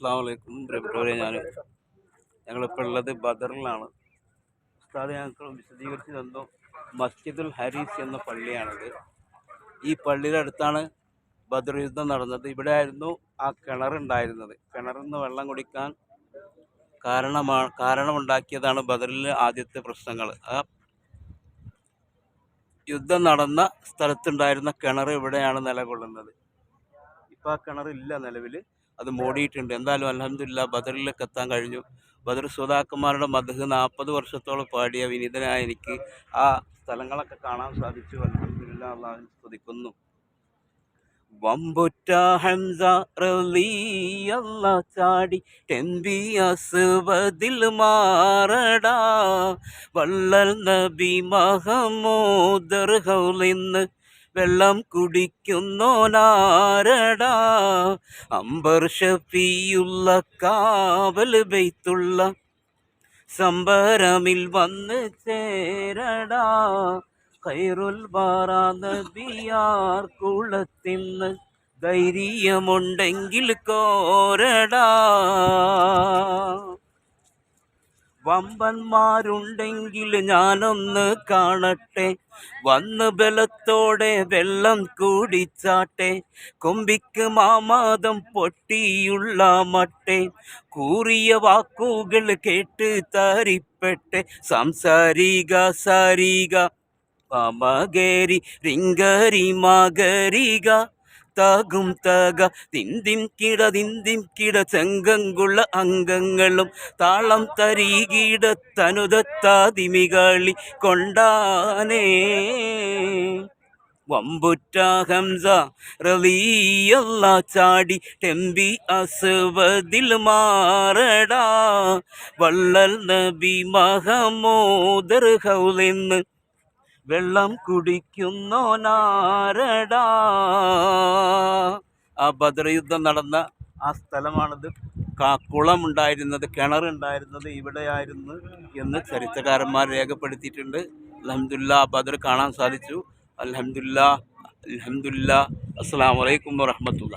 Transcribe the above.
അസ്സാം വലൈക്കും പ്രിയപ്പെട്ടവരെ ഞാൻ. ഞങ്ങളിപ്പോൾ ഉള്ളത് ബദറിലാണ്. ഉസ്താദ് ഞങ്ങൾക്ക് വിശദീകരിച്ച് തന്നു. മസ്ജിദുൽ ഹരീസ് എന്ന പള്ളിയാണിത്. ഈ പള്ളിയുടെ അടുത്താണ് ബദർ യുദ്ധം നടന്നത്. ഇവിടെ ആയിരുന്നു ആ കിണറുണ്ടായിരുന്നത് കിണറിൽ നിന്ന് വെള്ളം കുടിക്കാൻ കാരണമാണ് കാരണമുണ്ടാക്കിയതാണ് ബദറിൽ ആദ്യത്തെ പ്രശ്നങ്ങൾ. ആ യുദ്ധം നടന്ന സ്ഥലത്തുണ്ടായിരുന്ന കിണർ ഇവിടെയാണ് നിലകൊള്ളുന്നത്. ഇപ്പോൾ ആ കിണറില്ല നിലവിൽ അത് മൂടിയിട്ടുണ്ട്. എന്തായാലും അലഹമില്ല ബദറിലേക്ക് എത്താൻ കഴിഞ്ഞു. ബദർ സുധാക്കന്മാരുടെ മധു നാൽപ്പത് വർഷത്തോളം പാടിയ വിനീതനായ എനിക്ക് ആ സ്ഥലങ്ങളൊക്കെ കാണാൻ സാധിച്ചു. അലഹമില്ല അള്ളാഹു സ്തുതിക്കുന്നു. വമ്പുറ്റ ഹംസ റലിയല്ല ചാടി ടെമ്പി അസുവതിൽ മാറടാ. വള്ളൽ നബി മഹമൂദർ ഹൗലിന്ന് വെള്ളം കുടിക്കുന്നോനാരടാ അമ്പർ ഷഫിയുള്ള കാവൽ ബെയ്ത്തുള്ള സംബരമിൽ വന്ന് ചേരടാ. കൈറുൽ ബാറ നബിയാർ കുളത്തിന്ന് ധൈര്യമുണ്ടെങ്കിൽ കോരടാ. വമ്പന്മാരുണ്ടെങ്കിൽ ഞാനൊന്ന് കാണട്ടെ. വന്ന് ബലത്തോടെ വെള്ളം കൂടിച്ചാട്ടെ കൊമ്പിക്ക് മാമാദം പൊട്ടിയുള്ള മട്ടെ. കൂറിയ വാക്കുകൾ കേട്ട് തരിപ്പെട്ടെ. സംസാരിക സാരിക. പമകേരി റിങ്കരി മകരിക താകും തക. തിന്തിം കിട തിന്തിം കിട ചെങ്കങ്കുള്ള അംഗങ്ങളും താളം തരീകിട തനുതത്താതിമികളി കൊണ്ടാനേ. ഹംസ ചാടി ടെമ്പി അസുവതിൽ മാറടാ. വള്ളൽ നബി മഹമോദർ ഹൗലെന്ന് വെള്ളം കുടിക്കുന്നോനാരടാ ആ ബദർ യുദ്ധം നടന്ന ആ സ്ഥലമാണിത്. കുളം ഉണ്ടായിരുന്നത് കിണറുണ്ടായിരുന്നത് ഇവിടെയായിരുന്നു എന്ന് ചരിത്രകാരന്മാർ രേഖപ്പെടുത്തിയിട്ടുണ്ട്. അലഹമില്ല ബദർ കാണാൻ സാധിച്ചു. അലഹമില്ല അലഹമില്ല അസ്സാം വലൈക്കും വാഹമത്തുള്ള